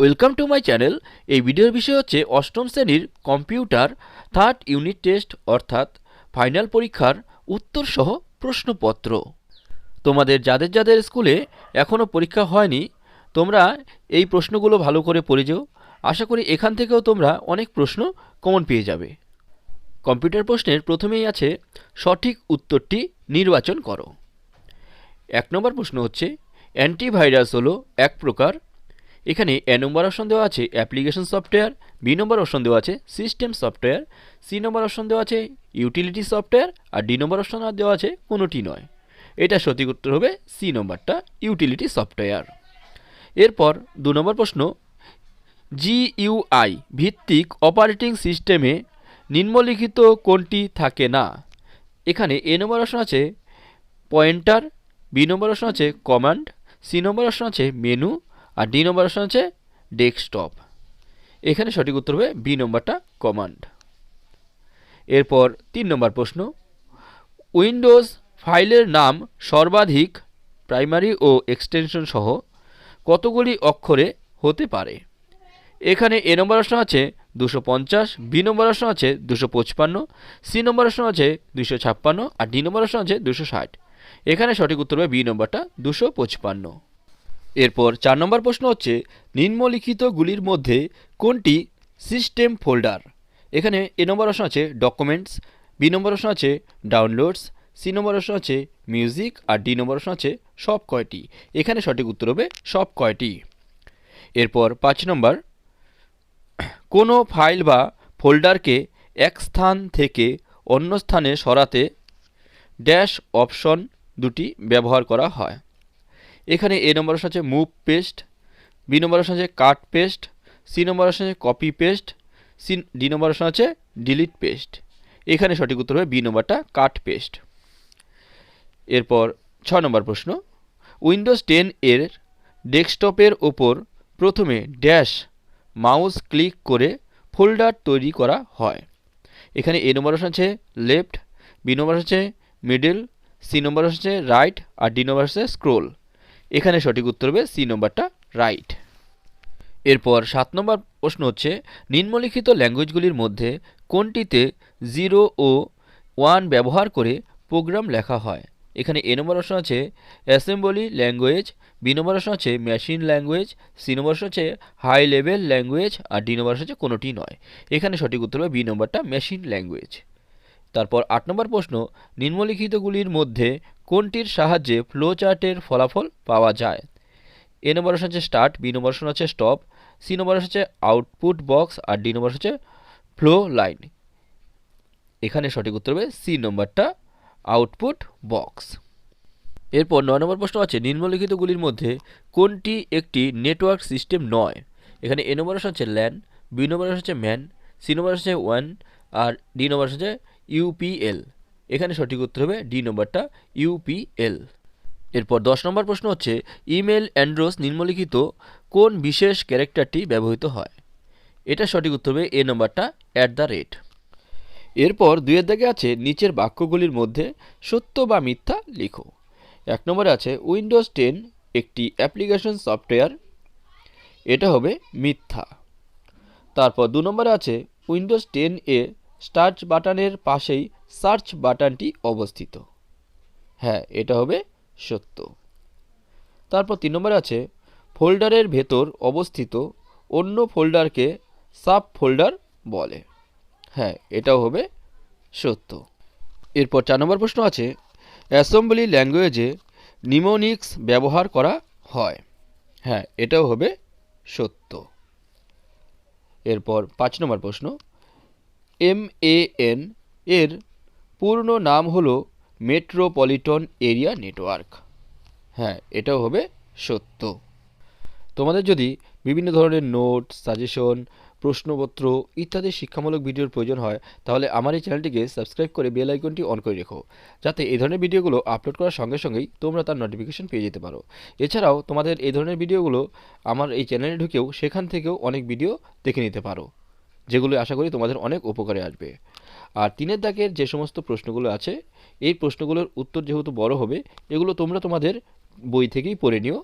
Welcome to my channel এই ভিডিওর বিষয় হচ্ছে অষ্টম শ্রেণির কম্পিউটার থার্ড ইউনিট টেস্ট, অর্থাৎ ফাইনাল পরীক্ষার উত্তরসহ প্রশ্নপত্র। তোমাদের যাদের যাদের স্কুলে এখনও পরীক্ষা হয়নি, তোমরা এই প্রশ্নগুলো ভালো করে পড়ে যেও। আশা করি এখান থেকেও তোমরা অনেক প্রশ্ন কমন পেয়ে যাবে। কম্পিউটার প্রশ্নের প্রথমেই আছে, সঠিক উত্তরটি নির্বাচন করো। এক নম্বর প্রশ্ন হচ্ছে অ্যান্টিভাইরাস হলো এক প্রকার এখানে এ নম্বর অপশন দেওয়া আছে application software B number option দেওয়া আছে system software C number option দেওয়া আছে ইউটিলিটি সফটওয়্যার আর ডি নম্বর অপশন দেওয়া আছে কোনোটি নয়। এটা সঠিক উত্তর হবে সি নম্বরটা ইউটিলিটি সফটওয়্যার এরপর দু নম্বর প্রশ্ন জিইউআই ভিত্তিক অপারেটিং সিস্টেমে নিম্নলিখিত কোনটি থাকে না? এখানে এ নম্বর অপশন আছে পয়েন্টার বি নম্বর অপশন আছে কমান্ড সি নম্বর অপশন আছে মেনু আর ডি নম্বর অপশন আছে ডেস্কটপ। এখানে সঠিক উত্তর হবে বি নম্বরটা কমান্ড। এরপর তিন নম্বর প্রশ্ন, উইন্ডোজ ফাইলের নাম সর্বাধিক, প্রাইমারি ও এক্সটেনশন সহ কতগুলি অক্ষরে হতে পারে? এখানে এ নম্বর অপশন আছে দুশো পঞ্চাশ, বি নম্বর অপশন আছে দুশো পঁচপান্ন, সি নম্বর অপশন আছে দুশো ছাপ্পান্ন, আর ডি নম্বর অপশন আছে দুশো ষাট। এখানে সঠিক উত্তর হবে বি নম্বরটা দুশো পঁচপান্ন। এরপর চার নম্বর প্রশ্ন হচ্ছে নিম্নলিখিতগুলির মধ্যে কোনটি সিস্টেম ফোল্ডার এখানে এ নম্বর অপশন আছে ডকুমেন্টস বি নম্বর অপশন আছে ডাউনলোডস সি নম্বর অপশন আছে মিউজিক আর ডি নম্বর অপশন আছে সব কয়টি। এখানে সঠিক উত্তর হবে সব কয়টি। এরপর পাঁচ নম্বর, কোনো ফাইল বা ফোল্ডারকে এক স্থান থেকে অন্য স্থানে সরাতে ড্যাশ অপশন দুটি ব্যবহার করা হয়। এখানে এ নম্বর অপশন আছে move paste B number option আছে cut paste C number option আছে copy paste C D number option আছে ডিলিট পেস্ট এখানে সঠিক উত্তর হবে বি নম্বরটা কাট পেস্ট এরপর ছ নম্বর প্রশ্ন উইন্ডোজ টেন এর ডেস্কটপের ওপর প্রথমে ড্যাশ মাউস ক্লিক করে ফোল্ডার তৈরি করা হয়। এখানে এ নম্বর অপশন আছে লেফট বি নম্বর আছে মিডল সি নম্বর হচ্ছে রাইট আর ডি নম্বর হচ্ছে স্ক্রোল এখানে সঠিক উত্তর হবে সি নম্বরটা রাইট। এরপর সাত নম্বর প্রশ্ন হচ্ছে, নিম্নলিখিত ল্যাঙ্গুয়েজগুলির মধ্যে কোনটিতে জিরো ও ওয়ান ব্যবহার করে প্রোগ্রাম লেখা হয়? এখানে এ নম্বর অপশন আছে, assembly language, B number option আছে, machine language, C number option আছে, হাই লেভেল ল্যাঙ্গুয়েজ, আর ডি নম্বর অপশন আছে কোনোটি নয়। এখানে সঠিক উত্তর হবে বি নম্বরটা মেশিন ল্যাঙ্গুয়েজ। তারপর আট নম্বর প্রশ্ন, নিম্নলিখিতগুলির মধ্যে কোনটির সাহায্যে ফ্লো চার্টের ফলাফল পাওয়া যায়? এ নম্বর হচ্ছে স্টার্ট বি নম্বর হচ্ছে স্টপ সি নম্বর হচ্ছে আউটপুট বক্স আর ডি নম্বর হচ্ছে ফ্লো লাইন এখানে সঠিক উত্তর হবে সি নম্বরটা আউটপুট বক্স এরপর নয় নম্বর প্রশ্ন আছে, নিম্নলিখিতগুলির মধ্যে কোনটি একটি নেটওয়ার্ক সিস্টেম নয়? এখানে এ নম্বর হচ্ছে ল্যান বি নম্বর হচ্ছে ম্যান সি নম্বর হচ্ছে ওয়ান আর ডি নম্বর হচ্ছে ইউপিএল এখানে সঠিক উত্তর হবে ডি নম্বরটা ইউপিএল এরপর দশ নম্বর প্রশ্ন হচ্ছে, ইমেল অ্যান্ড্রোস নিম্নলিখিত কোন বিশেষ ক্যারেক্টারটি ব্যবহৃত হয়? এটা সঠিক উত্তর হবে এ নম্বরটা অ্যাট দ্য রেট। এরপর দুয়ের দাগে আছে, নিচের বাক্যগুলির মধ্যে সত্য বা মিথ্যা লিখো। এক নম্বরে আছে, উইন্ডোজ টেন একটি অ্যাপ্লিকেশন সফটওয়্যার। এটা হবে মিথ্যা। তারপর দু নম্বরে আছে, উইন্ডোজ টেন এ স্টার্চ বাটনের পাশেই সার্চ বাটনটি অবস্থিত। হ্যাঁ এটা হবে সত্য। তারপর তিন নম্বরে আছে, ফোল্ডারের ভেতর অবস্থিত অন্য ফোল্ডারকে সাব ফোল্ডার বলে। হ্যাঁ এটাও হবে সত্য। এরপর চার নম্বর প্রশ্ন আছে, অ্যাসেম্বলি ল্যাঙ্গুয়েজে নিমোনিক্স ব্যবহার করা হয়। হ্যাঁ এটাও হবে সত্য। এরপর পাঁচ নম্বর প্রশ্ন এম এ এন এর পূর্ণ নাম হলো মেট্রোপলিটন এরিয়া নেটওয়ার্ক হ্যাঁ এটাও হবে সত্য। তোমাদের যদি বিভিন্ন ধরনের নোট সাজেশন প্রশ্নপত্র ইত্যাদি শিক্ষামূলক ভিডিওর প্রয়োজন হয়, তাহলে আমার এই চ্যানেলটিকে সাবস্ক্রাইব করে বেল আইকনটি অন করে রেখো, যাতে এই ধরনের ভিডিওগুলো আপলোড করার সঙ্গে সঙ্গেই তোমরা তার নোটিফিকেশন পেয়ে যেতে পারো। এছাড়াও তোমাদের এই ধরনের ভিডিওগুলো আমার এই চ্যানেলে ঢুকেও সেখান থেকেও অনেক ভিডিও দেখে নিতে পারো। যেগুলো আশা করি তোমাদের অনেক উপকারে আসবে। আর তিনের দাগের যে সমস্ত প্রশ্নগুলো আছে, এই প্রশ্নগুলোর উত্তর যেহেতু বড় হবে, এগুলো তোমরা তোমাদের বই থেকেই পড়ে নিও।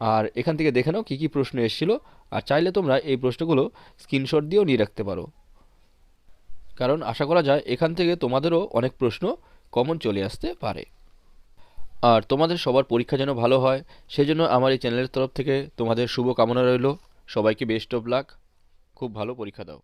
আর এখান থেকে দেখে নাও কী কী প্রশ্ন এসেছিল, আর চাইলে তোমরা এই প্রশ্নগুলো স্ক্রিনশট দিয়েও নিয়ে রাখতে পারো। কারণ আশা করা যায় এখান থেকে তোমাদেরও অনেক প্রশ্ন কমন চলে আসতে পারে। আর তোমাদের সবার পরীক্ষা যেন ভালো হয়, সেজন্য আমার এই চ্যানেলের তরফ থেকে তোমাদের শুভ কামনা রইল। সবাইকে বেস্ট অফ লাক খুব ভালো পরীক্ষা দাও।